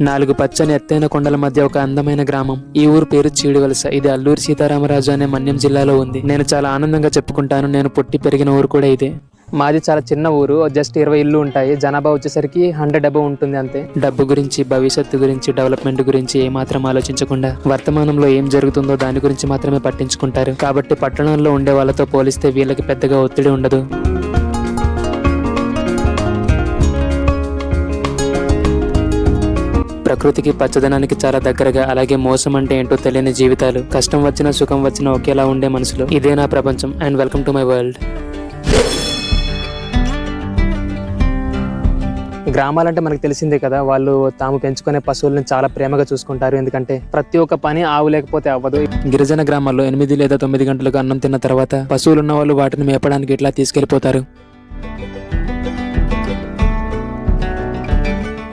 నాలుగు పచ్చని ఎత్తైన కొండల మధ్య ఒక అందమైన గ్రామం. ఈ ఊరు పేరు చీడివలస. ఇది అల్లూరి సీతారామరాజు అనే మన్యం జిల్లాలో ఉంది. నేను చాలా ఆనందంగా చెప్పుకుంటాను. నేను పుట్టి పెరిగిన ఊరు కూడా ఇదే. మాది చాలా చిన్న ఊరు. జస్ట్ ఇరవై ఇల్లు ఉంటాయి. జనాభా వచ్చేసరికి హండ్రెడ్ డబ్బు ఉంటుంది అంతే. డబ్బు గురించి భవిష్యత్తు గురించి డెవలప్మెంట్ గురించి ఏమాత్రం ఆలోచించకుండా వర్తమానంలో ఏం జరుగుతుందో దాని గురించి మాత్రమే పట్టించుకుంటారు. కాబట్టి పట్టణంలో ఉండే వాళ్ళతో పోలిస్తే వీళ్ళకి పెద్దగా ఒత్తిడి ఉండదు. ప్రకృతికి పచ్చదనానికి చాలా దగ్గరగా అలాగే మోసం అంటే ఏంటో తెలియని జీవితాలు కష్టం వచ్చినా సుఖం వచ్చినా ఒకేలా ఉండే మనుషులు ఇదే నా ప్రపంచం and welcome to my world గ్రామాలంటే మనకు తెలిసిందే కదా వాళ్ళు తాము పెంచుకునే పశువులను చాలా ప్రేమగా చూసుకుంటారు. ఎందుకంటే ప్రతి ఒక్క పని ఆవు లేకపోతే అవ్వదు. గిరిజన గ్రామాల్లో ఎనిమిది లేదా తొమ్మిది గంటలకు అన్నం తిన్న తర్వాత పశువులు ఉన్న వాళ్ళు వాటిని మేపడానికి ఇట్లా తీసుకెళ్ళిపోతారు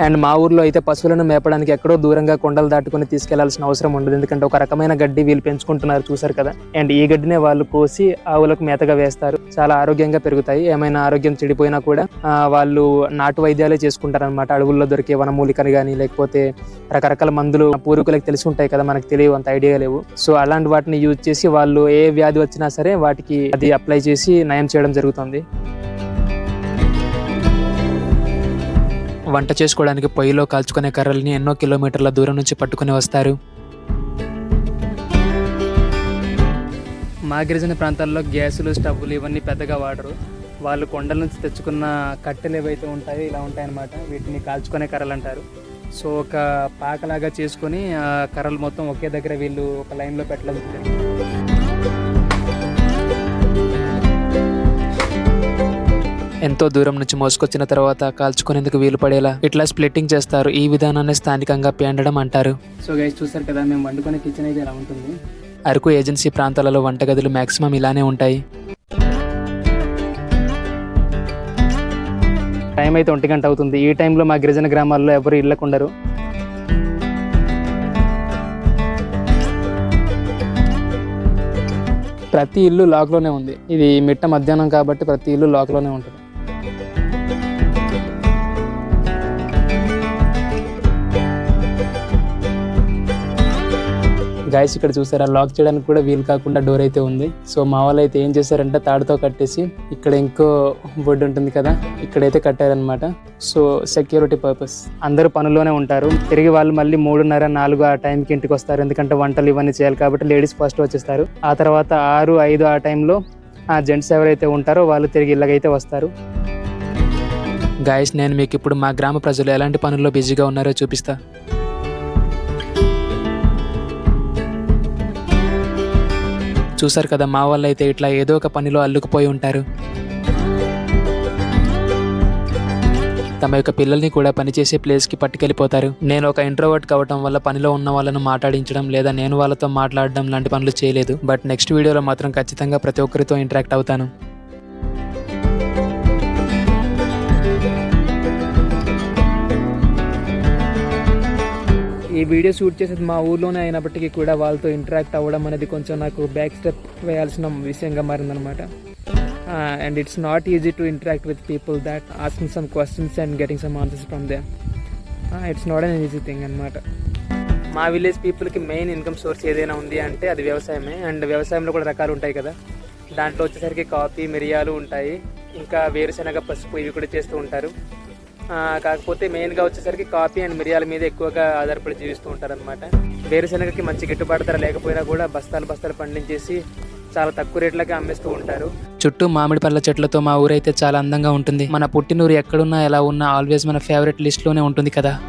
అండ్ మా ఊర్లో అయితే పశువులను మేపడానికి ఎక్కడో దూరంగా కొండలు దాటుకొని తీసుకెళ్ళాల్సిన అవసరం ఉండదు. ఎందుకంటే ఒక రకమైన గడ్డి వీళ్ళు పెంచుకుంటున్నారు చూసారు కదా? అండ్ ఈ గడ్డినే వాళ్ళు కోసి ఆవులకు మేతగా వేస్తారు. చాలా ఆరోగ్యంగా పెరుగుతాయి. ఏమైనా ఆరోగ్యం చెడిపోయినా కూడా వాళ్ళు నాటు వైద్యాలే చేసుకుంటారు అనమాట అడవుల్లో దొరికే వనమూలికలు కానీ లేకపోతే రకరకాల మందులు పూర్వీకులకు తెలిసి ఉంటాయి కదా మనకు తెలియవు అంత ఐడియా లేవు. సో అలాంటి వాటిని యూజ్ చేసి వాళ్ళు ఏ వ్యాధి వచ్చినా సరే వాటికి అది అప్లై చేసి నయం చేయడం జరుగుతుంది. వంట చేసుకోవడానికి పొయ్యిలో కాల్చుకునే కర్రల్ని ఎన్నో కిలోమీటర్ల దూరం నుంచి పట్టుకొని వస్తారు. మా గిరిజన ప్రాంతాల్లో గ్యాసులు స్టవ్లు ఇవన్నీ పెద్దగా వాడరు. వాళ్ళు కొండల నుంచి తెచ్చుకున్న కట్టెలు ఏవైతే ఉంటాయో ఇలా ఉంటాయన్నమాట. వీటిని కాల్చుకునే కర్రలు అంటారు. సో ఒక పాకలాగా చేసుకొని ఆ కర్రలు మొత్తం ఒకే దగ్గర వీళ్ళు ఒక లైన్లో పెట్టడం ఎంతో దూరం నుంచి మోసుకొచ్చిన తర్వాత కాల్చుకునేందుకు వీలు పడేలా ఇట్లా స్ప్లిట్టింగ్ చేస్తారు. ఈ విధానాన్ని స్థానికంగా పేండడం అంటారు. సో గైస్ చూసారు కదా మేము వండుకునే కిచెన్ అయితే ఇలా ఉంటుంది? అరకు ఏజెన్సీ ప్రాంతాలలో వంటగదులు మాక్సిమం ఇలానే ఉంటాయి. టైం అయితే ఒంటి గంట అవుతుంది. ఈ టైంలో మా గిరిజన గ్రామాల్లో ఎవరు ఇళ్ళకు ఉండరు. ప్రతి ఇల్లు లాక్లోనే ఉంది. ఇది మిట్ట మధ్యాహ్నం కాబట్టి ప్రతి ఇల్లు లాక్లోనే ఉంటుంది. గాయస్ ఇక్కడ చూసారా? లాక్ చేయడానికి కూడా వీలు కాకుండా డోర్ అయితే ఉంది. సో మా వాళ్ళు అయితే ఏం చేశారంటే తాడుతో కట్టేసి ఇక్కడ ఇంకో బొడ్డు ఉంటుంది కదా ఇక్కడైతే కట్టారనమాట సో సెక్యూరిటీ పర్పస్ అందరూ పనుల్లోనే ఉంటారు. తిరిగి వాళ్ళు మళ్ళీ మూడున్నర నాలుగు ఆ టైంకి ఇంటికి వస్తారు. ఎందుకంటే వంటలు ఇవన్నీ చేయాలి కాబట్టి లేడీస్ ఫస్ట్ వచ్చేస్తారు. ఆ తర్వాత ఆరు ఐదు ఆ టైంలో ఆ జెంట్స్ ఎవరైతే ఉంటారో వాళ్ళు తిరిగి ఇళ్ళకైతే వస్తారు. గాయస్ నేను మీకు ఇప్పుడు మా గ్రామ ప్రజలు ఎలాంటి పనుల్లో బిజీగా ఉన్నారో చూపిస్తా. చూసారు కదా మా వాళ్ళు అయితే ఇట్లా ఏదో ఒక పనిలో అల్లుకుపోయి ఉంటారు. తమ యొక్క పిల్లల్ని కూడా పనిచేసే ప్లేస్కి పట్టుకెళ్ళిపోతారు. నేను ఒక ఇంట్రోవర్ట్ కావటం వల్ల పనిలో ఉన్న వాళ్ళను మాట్లాడించడం లేదా నేను వాళ్ళతో మాట్లాడడం లాంటి పనులు చేయలేదు. బట్ నెక్స్ట్ వీడియోలో మాత్రం ఖచ్చితంగా ప్రతి ఒక్కరితో ఇంటరాక్ట్ అవుతాను. ఈ వీడియో షూట్ చేసేది మా ఊర్లోనే అయినప్పటికీ కూడా వాళ్ళతో ఇంటరాక్ట్ అవ్వడం అనేది కొంచెం నాకు బ్యాక్ స్టెప్ వేయాల్సిన విషయంగా మారిందనమాట and it's not easy to interact with people that asking some questions and getting some answers from they it's not an easy thing అనమాట మా విలేజ్ పీపుల్కి మెయిన్ ఇన్కమ్ సోర్స్ ఏదైనా ఉంది అంటే అది వ్యవసాయమే. అండ్ వ్యవసాయంలో కూడా రకాలు ఉంటాయి కదా. దాంట్లో వచ్చేసరికి కాఫీ మిరియాలు ఉంటాయి. ఇంకా వేరుశనగ పసుపు ఇవి కూడా చేస్తూ ఉంటారు. కాకపోతే మెయిన్గా వచ్చేసరికి కాఫీ అండ్ మిరియాల మీద ఎక్కువగా ఆధారపడి జీవిస్తూ ఉంటారు అనమాట వేరుశనగకి మంచి గిట్టుబాటు ధర లేకపోయినా కూడా బస్తాలు బస్తాలు పండించేసి చాలా తక్కువ రేట్లకే అమ్మేస్తూ ఉంటారు. చుట్టూ మామిడి పళ్ళ చెట్లతో మా ఊరైతే చాలా అందంగా ఉంటుంది. మన పుట్టినూరు ఎక్కడున్నా ఎలా ఉన్నా ఆల్వేస్ మన ఫేవరెట్ లిస్ట్లోనే ఉంటుంది కదా.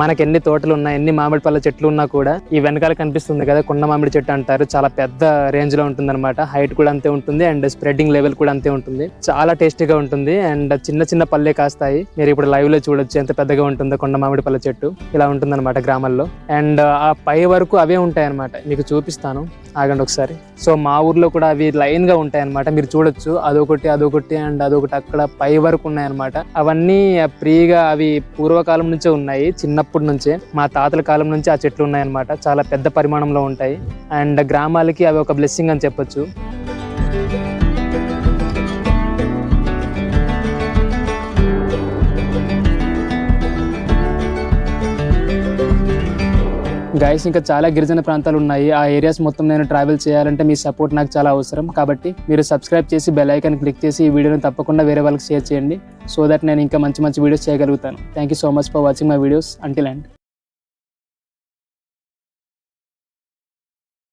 మనకి ఎన్ని తోటలు ఉన్నా ఎన్ని మామిడి పళ్ళ చెట్లు ఉన్నా కూడా ఈ వెనకాల కనిపిస్తుంది కదా కొండ మామిడి చెట్టు అంటారు. చాలా పెద్ద రేంజ్లో ఉంటుంది అనమాట హైట్ కూడా అంతే ఉంటుంది అండ్ స్ప్రెడ్డింగ్ లెవెల్ కూడా అంతే ఉంటుంది. చాలా టేస్టీగా ఉంటుంది అండ్ చిన్న చిన్న పళ్ళే కాస్తాయి. మీరు ఇప్పుడు లైవ్లో చూడొచ్చు ఎంత పెద్దగా ఉంటుందో కొండ మామిడి పళ్ళ చెట్టు. ఇలా ఉంటుంది అనమాట గ్రామాల్లో. అండ్ ఆ పై వరకు అవే ఉంటాయి అనమాట మీకు చూపిస్తాను. ఆగండి ఒకసారి. సో మా ఊర్లో కూడా అవి లైన్గా ఉంటాయన్నమాట. ఉంటాయి అనమాట మీరు చూడొచ్చు. అదొకటి అదొకటి అండ్ అదొకటి అక్కడ పై వరకు ఉన్నాయన్నమాట. అవన్నీ ఫ్రీగా అవి పూర్వకాలం నుంచే ఉన్నాయి. చిన్నప్పటి నుంచే. మా తాతల కాలం నుంచి ఆ చెట్లు ఉన్నాయన్నమాట. చాలా పెద్ద పరిమాణంలో ఉంటాయి. అండ్ గ్రామాలకి అవి ఒక బ్లెస్సింగ్ అని చెప్పొచ్చు. గైస్ ఇంకా చాలా గిరిజన ప్రాంతాలు ఉన్నాయి. ఆ ఏరియాస్ మొత్తం నేను ట్రావెల్ చేయాలంటే మీ సపోర్ట్ నాకు చాలా అవసరం. కాబట్టి మీరు సబ్స్క్రైబ్ చేసి బెల్ ఐకాన్ క్లిక్ చేసి ఈ వీడియోని తప్పకుండా వేరే వాళ్ళకి షేర్ చేయండి. సో దట్ నేను ఇంకా మంచి మంచి వీడియోస్ చేయగలుగుతాను. Thank you so much for watching my videos until and